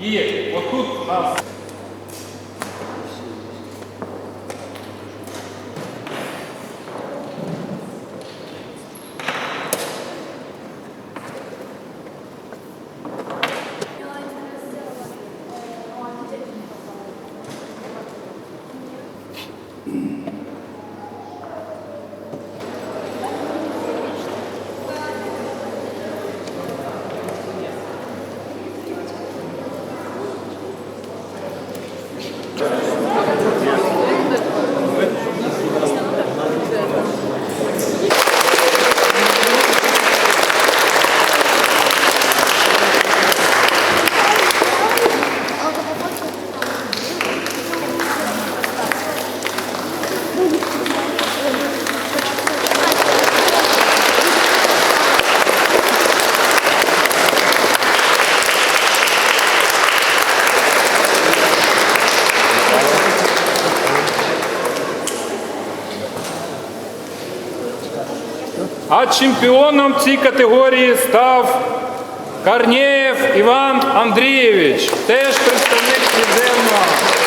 І отут у нас чемпіоном в цій категорії став Корнеєв Іван Андрійович, теж представник Південного.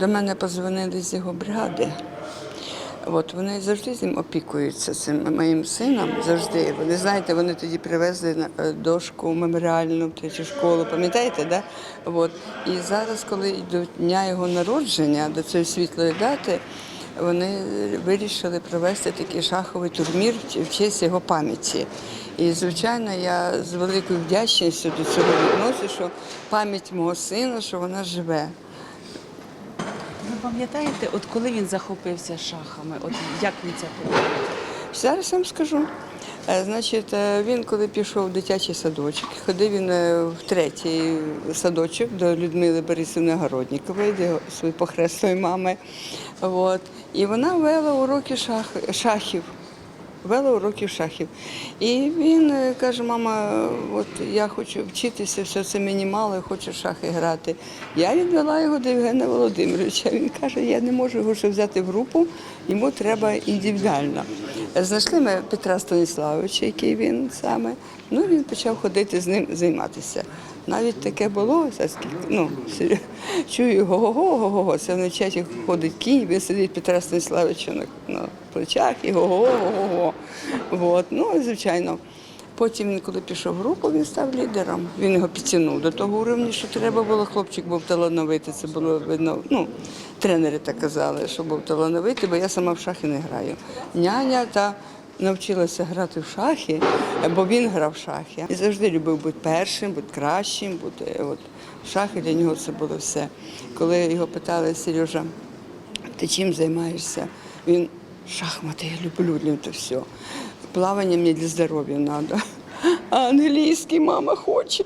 До мене позвонили з його бригади. От вони завжди з ним опікуються цим моїм сином. Завжди. Вони знаєте, вони тоді привезли на- е, дошку меморіальну в третю школу, пам'ятаєте, да? От. І зараз, коли до дня його народження, до цієї світлої дати, вони вирішили провести такий шаховий турнір в- честь його пам'яті. І, звичайно, я з великою вдячністю до цього відношуся, що пам'ять мого сина, що вона живе. Ви пам'ятаєте, от коли він захопився шахами, от як він це побачив? Зараз вам скажу. Е, Значить, е, він коли пішов в дитячий садочок, ходив він е, в третій садочок до Людмили Борисівни Городнікової, своєї похресної мами. От. І вона вела уроки шах, шахів. Вела уроки шахів. І він е, каже, мама, от я хочу вчитися, все це мені мало, я хочу в шахи грати. Я відвела його до Євгена Володимировича. Він каже, я не можу його ще взяти в групу, йому треба індивідуально. Знайшли ми Петра Станіславовича, який він саме. Ну він почав ходити з ним займатися. Навіть таке було, скільки, ну, чую го-го-го, го-го-го, це в чаті ходить кінь, він сидить Петра Станіславовича на, на плечах і го-го-го-го-го. От, ну, звичайно. Потім він, коли пішов в групу, він став лідером. Він його підтягнув до того уровня, що треба було. Хлопчик був талановитий. Це було видно. Ну, тренери так казали, що був талановитий, бо я сама в шахи не граю. Няня та навчилася грати в шахи, бо він грав в шахи. І завжди любив бути першим, бути кращим, бути от шахи для нього це було все. Коли його питали Сережа, ти чим займаєшся? Він шахмати, я люблю для це все. Плавання мені для здоров'я треба. А англійський мама хоче.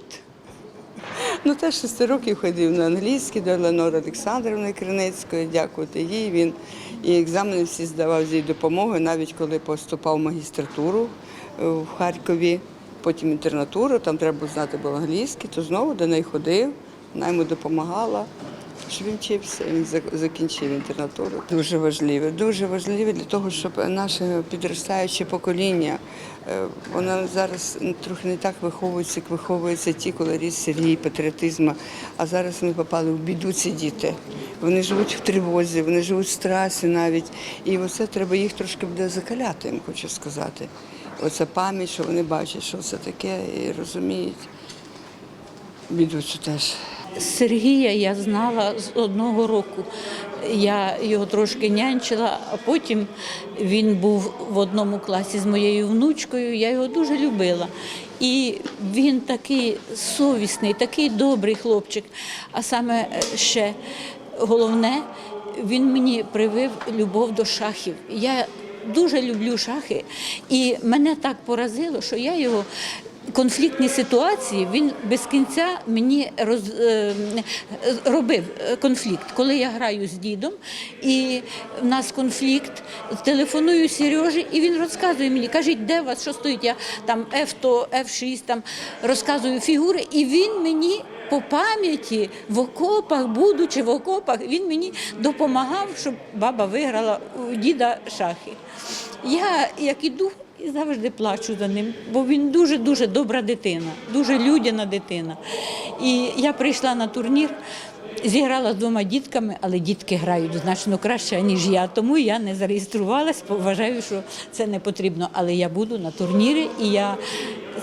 Ну, теж 6 років ходив на англійський до Ленори Олександрівни Криницької, дякувати їй. Він і екзамени всі здавав з її допомогою, навіть коли поступав в магістратуру е, в Харкові, потім інтернатуру, там треба було знати було англійський, то знову до неї ходив, вона йому допомагала. Що він вчився, він закінчив інтернатуру. Дуже важливе, дуже важливе для того, щоб наше підростаюче покоління Вона зараз трохи не так виховується, як виховуються ті, коли ріс Сергій, патріотизму. А зараз вони попали в біду ці діти. Вони живуть в тривозі, вони живуть в страсі навіть. І оце треба їх трошки буде закаляти, їм хочу сказати. Оця пам'ять, що вони бачать, що це таке, і розуміють. Біду цю теж. Сергія я знала з одного року. Я його трошки нянчила, а потім він був в одному класі з моєю внучкою. Я його дуже любила. І він такий совісний, такий добрий хлопчик. А саме е, ще головне, він мені привив любов до шахів. Я дуже люблю шахи, і мене так поразило, що я його конфліктні ситуації він без кінця мені роз, е, робив е, конфлікт. Коли я граю з дідом, і в нас конфлікт, телефоную Сережі, і він розказує мені, кажіть, де у вас що стоїть? Я там F то F6, там розказую фігури, і він мені. По пам'яті в окопах, будучи в окопах, він мені допомагав, щоб баба виграла у діда шахи. Я як іду і завжди плачу за ним, бо він дуже дуже добра дитина, дуже людяна дитина. І я прийшла на турнір, зіграла з двома дітками, але дітки грають значно краще, ніж я. Тому я не зареєструвалась, вважаю, що це не потрібно. Але я буду на турнірі і я.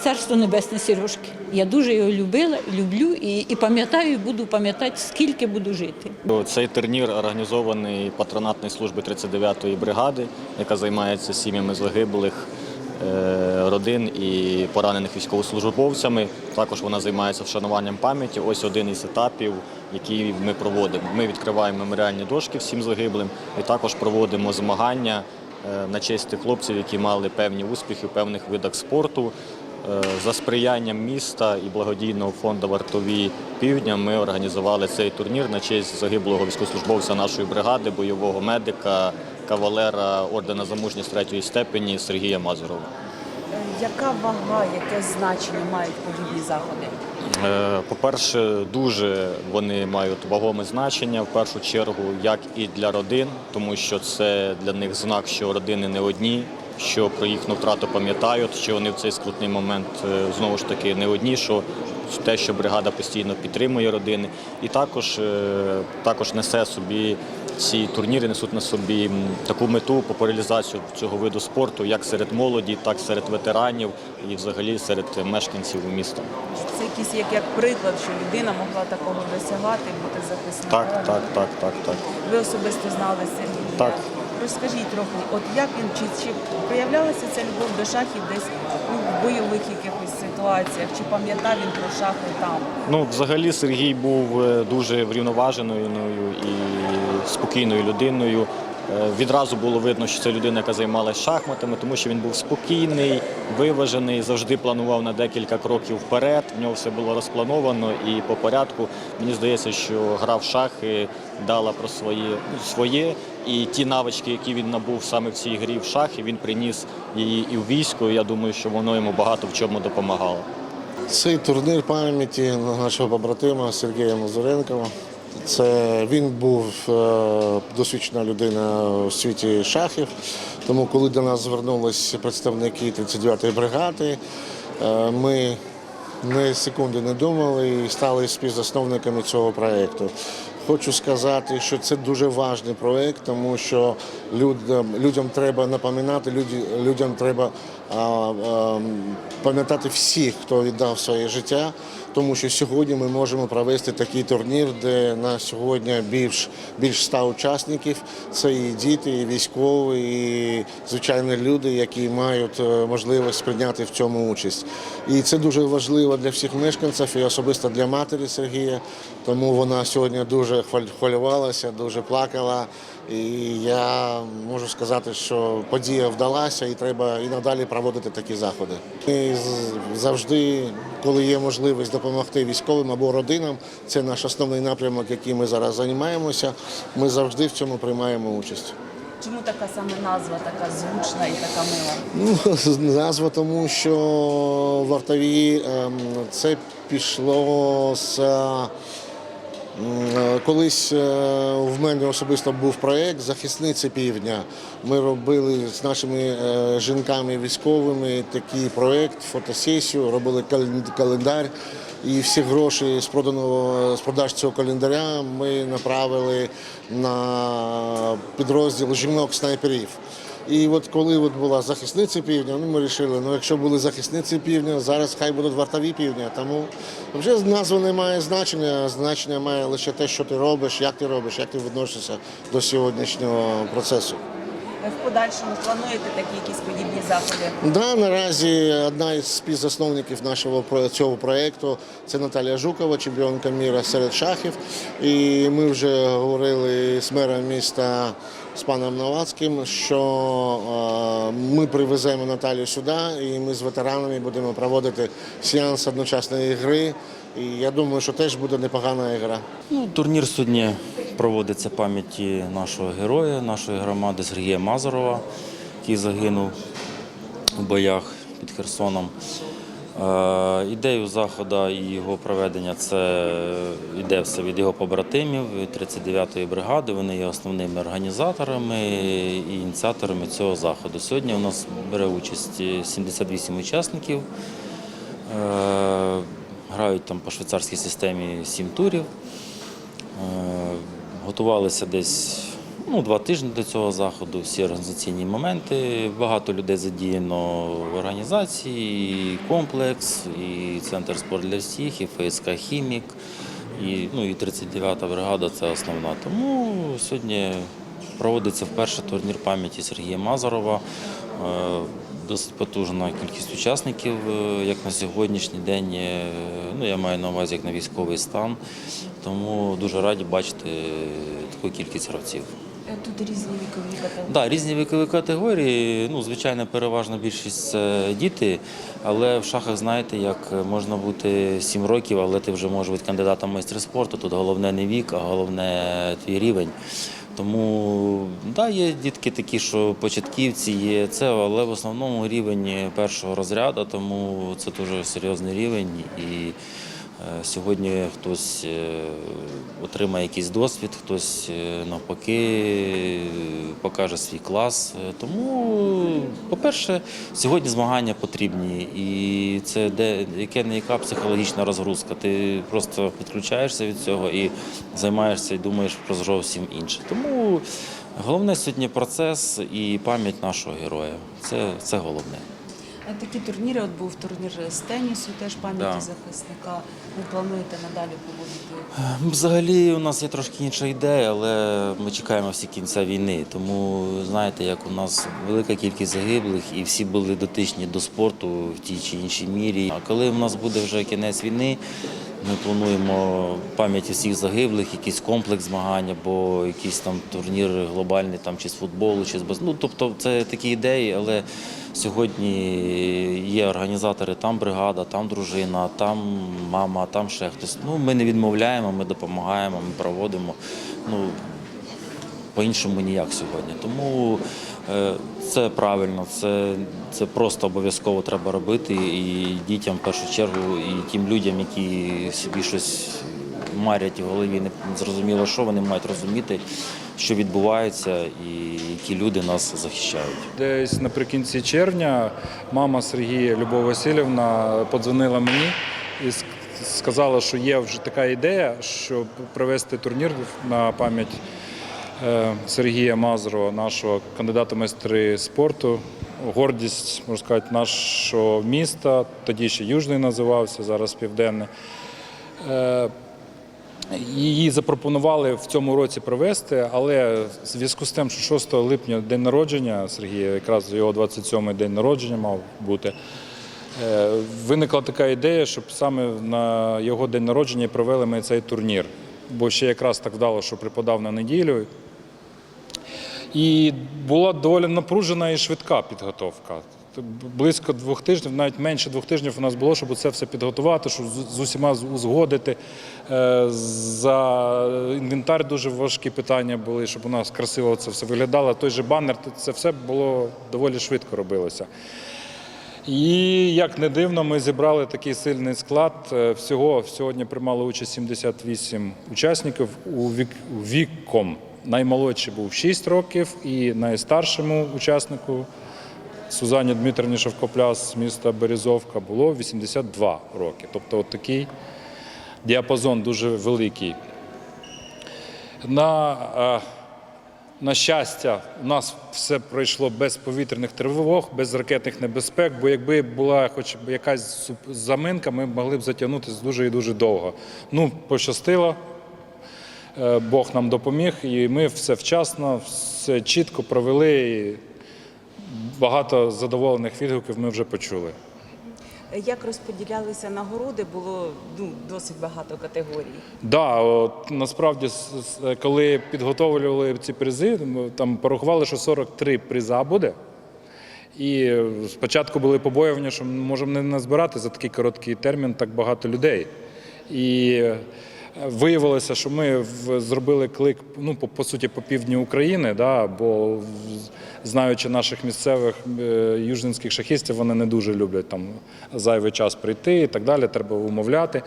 Царство Небесне Сережки. Я дуже його любила, люблю і, і пам'ятаю, і буду пам'ятати, скільки буду жити. Цей турнір організований патронатною служби 39-ї бригади, яка займається сім'ями загиблих родин і поранених військовослужбовцями. Також вона займається вшануванням пам'яті. Ось один із етапів, який ми проводимо. Ми відкриваємо меморіальні дошки всім загиблим і також проводимо змагання е, на честь тих хлопців, які мали певні успіхи в певних видах спорту. Е, За сприянням міста і благодійного фонду Вартові Півдня ми організували цей турнір на честь загиблого військовослужбовця нашої бригади, бойового медика, кавалера ордена за мужність третьої степені Сергія Мазурова. Яка вага, яке значення мають подібні заходи? Е, По-перше, дуже вони мають вагоме значення в першу чергу, як і для родин, тому що це для них знак, що родини не одні, що про їхню втрату пам'ятають, що вони в цей скрутний момент е, знову ж таки не одні, що те, що бригада постійно підтримує родини, і також, е, також несе собі ці турніри, несуть на собі таку мету популяризацію цього виду спорту, як серед молоді, так і серед ветеранів і взагалі серед мешканців міста. Це якийсь як, як приклад, що людина могла такого досягати, бути захисником. Так, так, так, так, так. Ви особисто знали Сергія. Так. Розкажіть трохи, от як він чи, чи проявлялася ця любов до шахів десь в бойових якихось ситуаціях, чи пам'ятав він про шахи там? Ну, взагалі Сергій був е, дуже врівноваженою і спокійною людиною. Е, Відразу було видно, що це людина, яка займалася шахматами, тому що він був спокійний, виважений, завжди планував на декілька кроків вперед. В нього все було розплановано і по порядку. Мені здається, що гра в шахи дала про своє, своє. І ті навички, які він набув саме в цій грі в шахи, він приніс її і в військо. і Я думаю, що воно йому багато в чому допомагало. Цей турнір пам'яті нашого побратима Сергія Мазуренкова. Це він був е, досвідчена людина у світі шахів. Тому, коли до нас звернулися представники 39-ї бригади, е, ми ні секунди не думали і стали співзасновниками цього проєкту. Хочу сказати, що це дуже важливий проект, тому що людям, людям треба напоминати, люди, людям треба а, а, пам'ятати всіх, хто віддав своє життя. Тому що сьогодні ми можемо провести такий турнір, де на сьогодні більш більш 100 учасників. Це і діти, і військові, і звичайні люди, які мають е, можливість прийняти в цьому участь. І це дуже важливо для всіх мешканців і особисто для матері Сергія. Тому вона сьогодні дуже хвилювалася, дуже плакала. І я можу сказати, що подія вдалася і треба і надалі проводити такі заходи. Ми завжди, коли є можливість допомогти військовим або родинам, це наш основний напрямок, яким ми зараз займаємося. Ми завжди в цьому приймаємо участь. Чому така саме назва, така звучна і така мила? Ну, назва тому, що вартові ем, це пішло з Колись е, в мене особисто був проєкт Захисниці півдня. Ми робили з нашими е, жінками військовими такий проєкт, фотосесію, робили календар. І всі гроші з проданого з продаж цього календаря ми направили на підрозділ жінок-снайперів. І от коли от була захисниця півдня, ну ми вирішили, ну якщо були захисниці півдня, зараз хай будуть вартові півдня. Тому вже назва не має значення, значення має лише те, що ти робиш, як ти робиш, як ти відносишся до сьогоднішнього процесу. В подальшому плануєте такі якісь подібні заходи? Да, наразі одна із співзасновників нашого цього проєкту це Наталія Жукова, чемпіонка міра серед шахів. І ми вже говорили з мером міста з паном Новацьким, що е, ми привеземо Наталію сюди, і ми з ветеранами будемо проводити сеанс одночасної гри. І я думаю, що теж буде непогана гра. Ну, турнір сьогодні проводиться пам'яті нашого героя, нашої громади Сергія Мазурова, який загинув у боях під Херсоном. Е, ідею заходу і його проведення це йде все від його побратимів 39-ї бригади. Вони є основними організаторами і ініціаторами цього заходу. Сьогодні у нас бере участь 78 учасників. Е, Грають там по швейцарській системі 7 турів. Е, Готувалися десь ну, два тижні до цього заходу, всі організаційні моменти. Багато людей задіяно в організації, і комплекс, і центр спорт для всіх, і ФСК Хімік, і, ну, і 39-та бригада це основна. Тому сьогодні проводиться вперше турнір пам'яті Сергія Мазарова. Е, Досить потужна кількість учасників, е, як на сьогоднішній день. е, Ну, я маю на увазі як на військовий стан. Тому дуже раді бачити таку кількість гравців. Тут різні вікові категорії. Да, різні вікові категорії. Ну, звичайно, переважна більшість це діти, але в шахах знаєте, як можна бути 7 років, але ти вже можеш бути кандидатом в майстри спорту. Тут головне не вік, а головне твій рівень. Тому да, є дітки такі, що початківці є це, але в основному рівень першого розряду, тому це дуже серйозний рівень. І Е, Сьогодні хтось е, отримає якийсь досвід, хтось е, навпаки е, покаже свій клас. Е, Тому, по-перше, сьогодні змагання потрібні, і це де яке не яка психологічна розгрузка. Ти просто підключаєшся від цього і займаєшся і думаєш про зовсім інше. Тому головне сьогодні процес і пам'ять нашого героя. Це, це головне. А Такі турніри, от був турнір з тенісу, теж пам'яті Да. захисника. Ви плануєте надалі поводити? Взагалі у нас є трошки інша ідея, але ми чекаємо всі кінця війни. Тому знаєте, як у нас велика кількість загиблих і всі були дотичні до спорту в тій чи іншій мірі. А коли у нас буде вже кінець війни, ми плануємо пам'яті всіх загиблих, якийсь комплекс змагань або якийсь там турнір глобальний там чи з футболу, чи з бас... Ну, тобто це такі ідеї, але сьогодні є організатори, там бригада, там дружина, там мама, там ще хтось. Ну, ми не відмовляємо, ми допомагаємо, ми проводимо. Ну, по-іншому ніяк сьогодні. Тому це правильно, це, це просто обов'язково треба робити і дітям в першу чергу, і тим людям, які собі щось марять в голові, не зрозуміло, що вони мають розуміти, що відбувається, і які люди нас захищають. Десь наприкінці червня мама Сергія Любов Васильівна подзвонила мені і сказала, що є вже така ідея, щоб провести турнір на пам'ять е, Сергія Мазурова, нашого кандидата майстри спорту. Гордість, можна сказати, нашого міста, тоді ще Южний називався, зараз Південний. Е, Її запропонували в цьому році провести, але в зв'язку з тим, що 6 липня день народження Сергія, якраз його 27-й день народження мав бути. е, Виникла така ідея, щоб саме на його день народження провели ми цей турнір. Бо ще якраз так вдало, що припадав на неділю. І була доволі напружена і швидка підготовка. Близько двох тижнів, навіть менше двох тижнів у нас було, щоб це все підготувати, щоб з усіма узгодити. Е, За інвентар дуже важкі питання були, щоб у нас красиво це все виглядало. Той же банер, це все було доволі швидко робилося. І як не дивно, ми зібрали такий сильний склад. Е, Всього сьогодні приймало участь 78 учасників у віком. Наймолодший був 6 років, і найстаршому учаснику Сузані Дмитрівні Шовкопляс з міста Березовка було 82 роки. Тобто, от такий діапазон дуже великий. На, е, на щастя, у нас все пройшло без повітряних тривог, без ракетних небезпек, бо якби була хоч якась заминка, ми могли б затягнутися дуже і дуже довго. Ну, пощастило, Бог нам допоміг, і ми все вчасно, все чітко провели. І багато задоволених відгуків ми вже почули. Як розподілялися нагороди, було ну, досить багато категорій. Да, от, насправді, коли підготовлювали ці призи, там порахували, що 43 приза буде. І е, спочатку були побоювання, що ми можемо не назбирати за такий короткий термін так багато людей. І е, виявилося, що ми зробили клик ну, по, по суті по півдню України, да, бо знаючи наших місцевих е, южненських шахістів, вони не дуже люблять там зайвий час прийти і так далі, треба умовляти.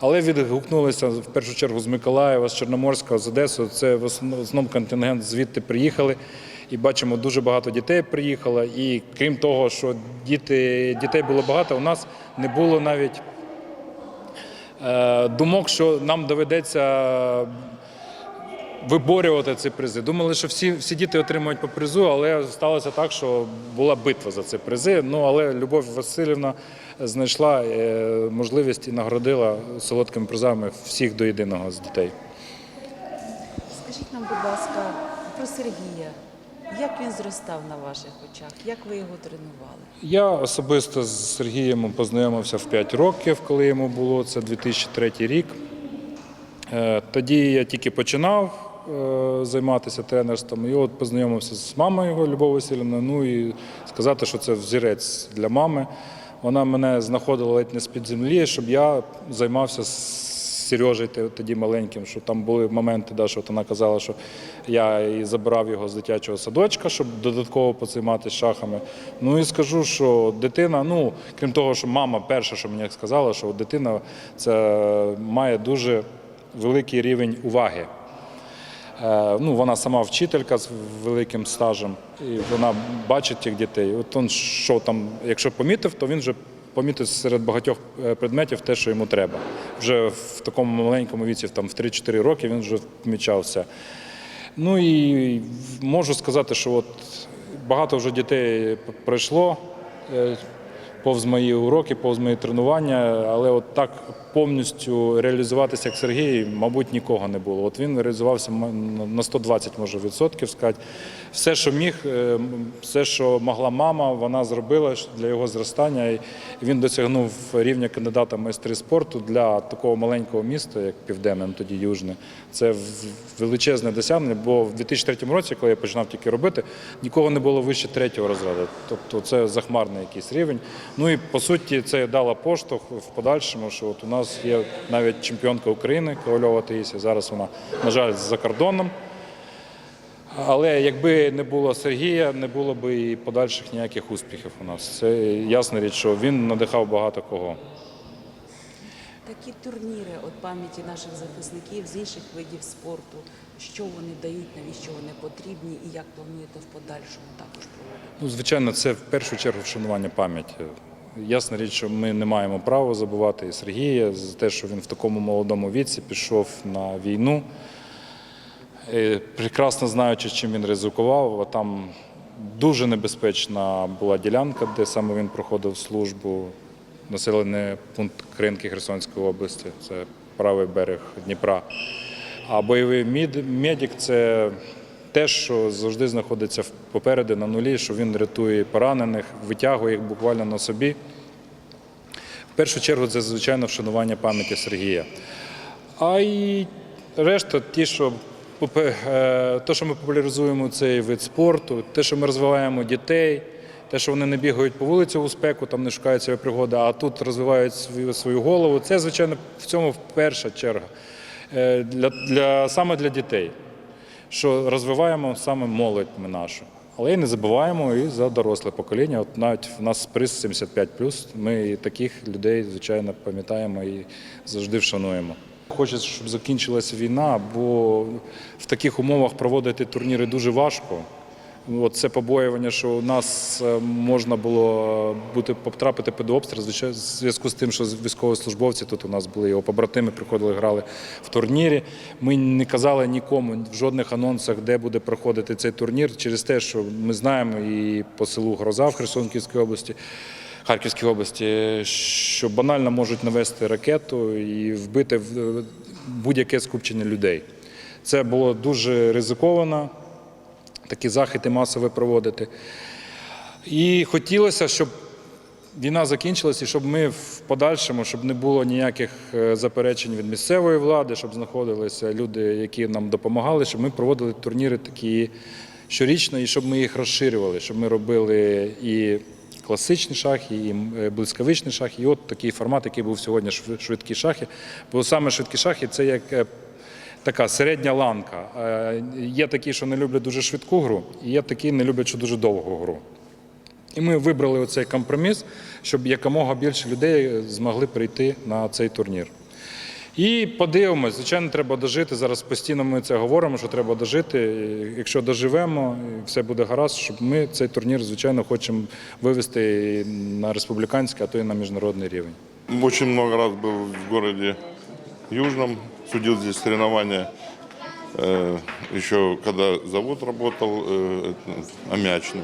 Але відгукнулися в першу чергу з Миколаєва, з Чорноморська, з Одеси. Це в основному контингент звідти приїхали. І бачимо, дуже багато дітей приїхало. І крім того, що діти, дітей було багато, у нас не було навіть думок, що нам доведеться виборювати ці призи. Думали, що всі, всі діти отримують по призу, але сталося так, що була битва за ці призи. Ну але Любов Васильівна знайшла е, можливість і нагородила солодкими призами всіх до єдиного з дітей. Скажіть нам, будь ласка, про Сергія. Як він зростав на ваших очах? Як ви його тренували? Я особисто з Сергієм познайомився в 5 років, коли йому було це 2003 рік. Е, Тоді я тільки починав е, займатися тренерством. І от познайомився з мамою його, Любов'ю Васильівною. Ну і сказати, що це взірець для мами. Вона мене знаходила ледь не з-під землі, щоб я займався з Сережею тоді маленьким, що там були моменти, да, що от вона казала, що я і забирав його з дитячого садочка, щоб додатково позайматися шахами. Ну і скажу, що дитина, ну крім того, що мама перша, що мені сказала, що дитина це має дуже великий рівень уваги. Е, Ну, вона сама вчителька з великим стажем, і вона бачить тих дітей. От він що там, якщо помітив, то він вже помітив серед багатьох е, предметів те, що йому треба. Вже в такому маленькому віці, там в 3-4 роки, він вже помічався. Ну і можу сказати, що от багато вже дітей пройшло е, повз мої уроки, повз мої тренування, але от так повністю реалізуватися, як Сергій, мабуть, нікого не було. От він реалізувався на 120, може, відсотків сказати. Все, що міг, е, все, що могла мама, вона зробила для його зростання. І він досягнув рівня кандидата майстри спорту для такого маленького міста, як Південне, ну, тоді Южне. Це величезне досягнення, бо в 2003 році, коли я починав тільки робити, нікого не було вище третього розряду. Тобто це захмарний якийсь рівень. Ну і по суті це дало поштовх в подальшому, що от у нас є навіть чемпіонка України Ковальова Таїсія. Зараз вона, на жаль, за кордоном. Але якби не було Сергія, не було б і подальших ніяких успіхів у нас. Це ясна річ, що він надихав багато кого. Такі турніри от пам'яті наших захисників з інших видів спорту. Що вони дають, навіщо вони потрібні і як плануєте в подальшому також проводити? Ну, звичайно, це в першу чергу вшанування пам'яті. Ясна річ, що ми не маємо права забувати і Сергія за те, що він в такому молодому віці пішов на війну. І прекрасно знаючи, чим він ризикував, а там дуже небезпечна була ділянка, де саме він проходив службу. Населений пункт Кринки Херсонської області, це правий берег Дніпра. А бойовий медик це те, що завжди знаходиться попереду на нулі, що він рятує поранених, витягує їх буквально на собі. В першу чергу це, звичайно, вшанування пам'яті Сергія. А й решта, ті, що е, те, що ми популяризуємо цей вид спорту, те, що ми розвиваємо дітей, те, що вони не бігають по вулиці у спеку, там не шукають себе пригоди, а тут розвивають свою, свою голову. Це, звичайно, в цьому перша черга. Е, Для, для, саме для дітей, що розвиваємо саме молодь ми нашу. Але і не забуваємо і за доросле покоління. От навіть в нас приз 75+, ми і таких людей, звичайно, пам'ятаємо і завжди вшануємо. Хочеться, щоб закінчилася війна, бо в таких умовах проводити турніри дуже важко. От це побоювання, що у нас е, можна було бути потрапити під обстріл, звичайно, в зв'язку з тим, що військовослужбовці тут у нас були його побратими, приходили, грали в турнірі. Ми не казали нікому в жодних анонсах, де буде проходити цей турнір, через те, що ми знаємо і по селу Гроза в Херсонській області. Харківській області, що банально можуть навести ракету і вбити будь-яке скупчення людей. Це було дуже ризиковано, такі захити масово проводити. І хотілося, щоб війна закінчилася, і щоб ми в подальшому, щоб не було ніяких е, заперечень від місцевої влади, щоб знаходилися люди, які нам допомагали, щоб ми проводили турніри такі щорічно, і щоб ми їх розширювали, щоб ми робили і класичні шахи, і блискавичний шах, і от такий формат, який був сьогодні швидкі шахи. Бо саме швидкі шахи це як е, така середня ланка. Е, Є такі, що не люблять дуже швидку гру, і є такі, не люблять що дуже довгу гру. І ми вибрали оцей компроміс, щоб якомога більше людей змогли прийти на цей турнір. І подивимось, звичайно, треба дожити. Зараз постійно ми це говоримо, що треба дожити. Якщо доживемо, і все буде гаразд, щоб ми цей турнір, звичайно, хочемо вивести на республіканський, а то і на міжнародний рівень. Очень много раз был в городе Южном, судил здесь соревнования. э, еще когда завод работал, э, аммиачный.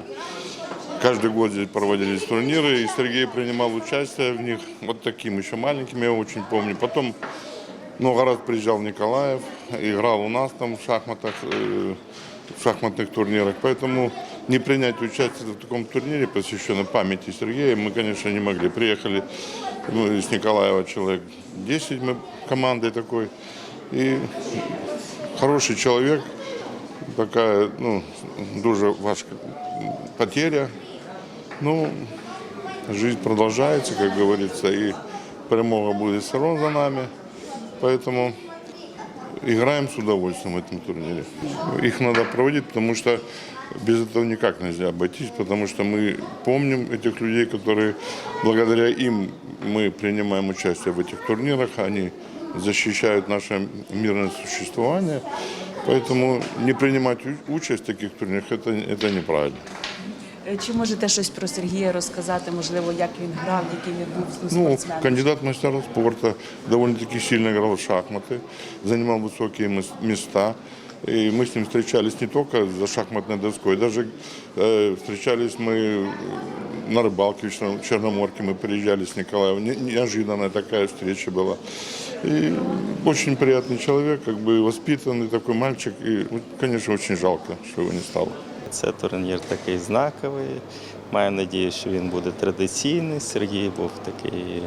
Каждый год здесь проводились турниры, и Сергей принимал участие в них. Вот таким еще маленьким, я очень помню. Потом много раз приезжал в Николаев, играл у нас там в шахматах, э, в шахматных турнирах. Поэтому не принять участие в таком турнире, посвященном памяти Сергея, мы, конечно, не могли. Приехали ну, из Николаева человек 10, мы командой такой. И хороший человек, такая, ну, дуже важка потеря. Ну, жизнь продолжается, как говорится, и перемога будет все равно за нами. Поэтому играем с удовольствием в этом турнире. Их надо проводить, потому что без этого никак нельзя обойтись, потому что мы помним этих людей, которые благодаря им мы принимаем участие в этих турнирах, они защищают наше мирное существование. Поэтому не принимать у- участь в таких турнирах это, это неправильно. Е, Чи можете щось про Сергія розказати? Можливо, як він грав, який він був ну, Ну, спортсменом? кандидат в мастера спорта, довольно-таки сильно играл в шахматы, занимал высокие мес- места. И мы с ним встречались не только за шахматной доской, даже э, встречались мы на рыбалке в Черно- Черноморке, мы приезжали с Николаева. Не- Неожиданная такая встреча была. И очень приятный человек, как бы воспитанный такой мальчик. И, вот, конечно, очень жалко, что его не стало. Це турнір такий знаковий. Маю надію, що він буде традиційний. Сергій був такий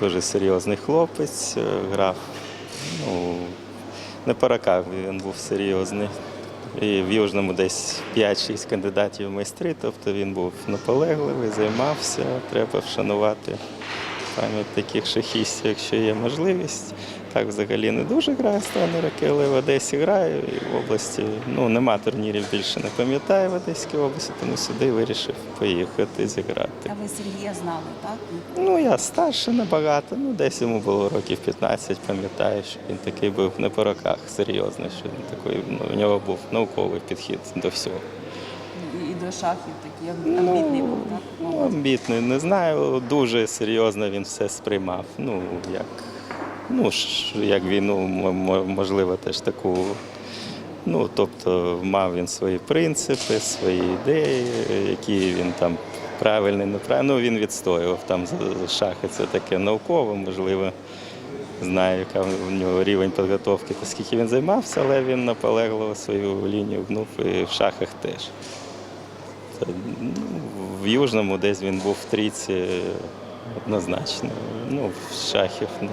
дуже серйозний хлопець, е, грав. Ну, не по він був серйозний. І в Южному десь 5-6 кандидатів в майстри, тобто він був наполегливий, займався, треба вшанувати пам'ять таких шахістів, якщо є можливість. Так взагалі не дуже граю останні роки, але в Одесі граю і в області ну, нема турнірів більше не пам'ятаю в Одеській області, тому сюди вирішив поїхати зіграти. А ви Сергія знали, так? Ну, я старший набагато, ну десь йому було років 15, пам'ятаю, що він такий був не по роках серйозний, що він такий, ну, у нього був науковий підхід до всього. І, і до шахів такий амбітний був, так? Ну, амбітний, не знаю, дуже серйозно він все сприймав. Ну, як, ну, як війну, можливо, теж таку. Ну, тобто мав він свої принципи, свої ідеї, які він там правильний, неправильний. Ну, він відстоював там шахи. Це таке наукове, можливо, знаю, яка в нього рівень підготовки, та скільки він займався, але він наполегливо свою лінію гнув і в шахах теж. Це, ну, в Южному десь він був в трійці однозначно. Ну, в шахів не.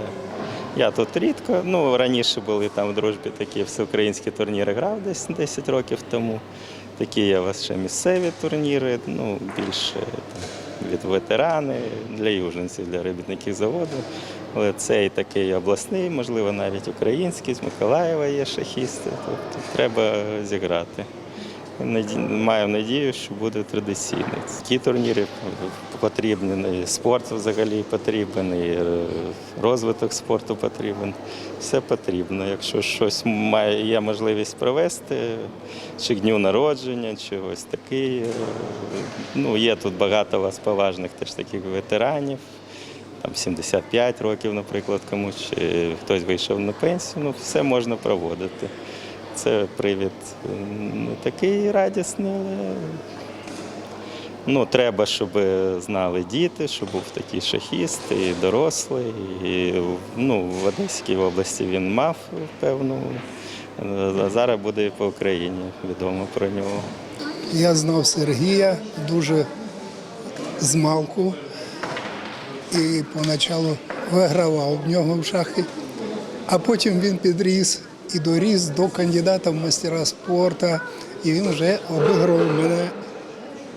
Я тут рідко, ну раніше були там в дружбі такі всеукраїнські турніри грав десь 10 років тому. Такі є у ще місцеві турніри, ну більше там, від ветерани для южненців, для робітників заводу. Але цей такий обласний, можливо, навіть український, з Миколаєва є шахісти. Тобто треба зіграти. Маю надію, що буде традиційний. Такі турніри потрібні, спорт взагалі потрібен, і е, розвиток спорту потрібен. Все потрібно. Якщо щось має, є можливість провести, чи дню народження, чи ось такий. е, Ну, є тут багато вас поважних теж таких ветеранів там 75 років, наприклад, комусь, чи хтось вийшов на пенсію, ну все можна проводити. Це привід не такий радісний, але ну, треба, щоб знали діти, щоб був такий шахіст, і дорослий. І, ну, в Одеській області він мав певну. А зараз буде і по Україні відомо про нього. Я знав Сергія дуже з і поначалу вигравав в нього в шахи, а потім він підріс і доріс до кандидата в мастера спорту, і він вже обігрував мене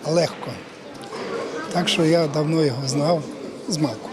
легко. Так що я давно його знав з малку.